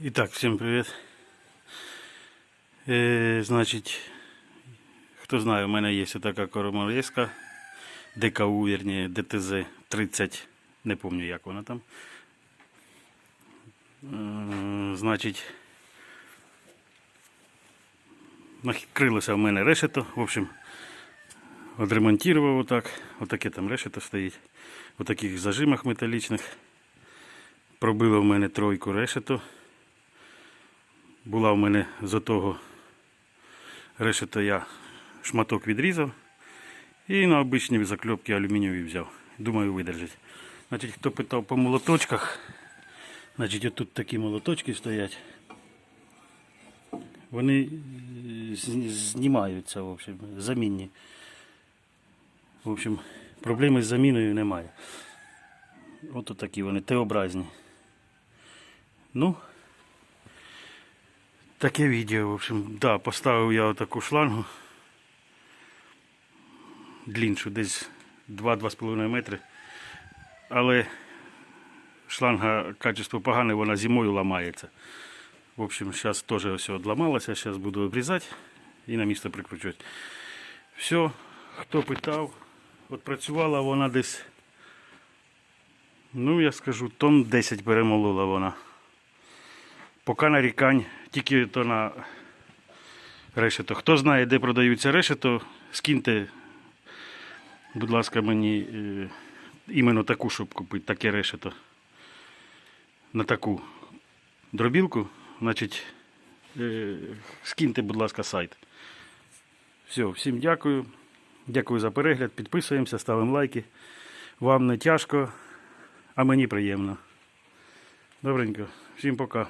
І так, всім привіт. Е, значить, хто знає, у мене є така короморезка, ДКУ, вірні, ДТЗ 30, не пам'ятаю, як вона там. Е, значить, накрилося в мене решето. В общем, відремонтував отак. Отаке там решето стоїть. У таких зажимах металічних. Пробило в мене тройку решето. Була в мене з того решето я шматок відрізав і на обичні закльопки алюмінієві взяв. Думаю, видержить. Значить, хто питав по молоточках, значить отут такі молоточки стоять. Вони знімаються, в общем, замінні. В общем, проблеми з заміною немає. От такі вони Т-образні. Ну, таке відео, в общем, да, поставив я отаку шлангу. Дліншу, десь 2-2,5 метри. Але шланга качество погане, вона зимою ламається. В общем, зараз теж все одламалося, зараз буду обрізати і на місце прикручувати. Все, хто питав, от працювала вона десь, ну я скажу, тонн 10 перемолола вона. Поки нарікань, тільки то на решето. Хто знає, де продаються решето, скиньте, будь ласка, мені е, іменно таку, щоб купити, таке решето. На таку дробілку, значить, е, скиньте, будь ласка, сайт. Все, всім дякую. Дякую за перегляд. Підписуємося, ставимо лайки. Вам не тяжко, а мені приємно. Добренько. Всім пока.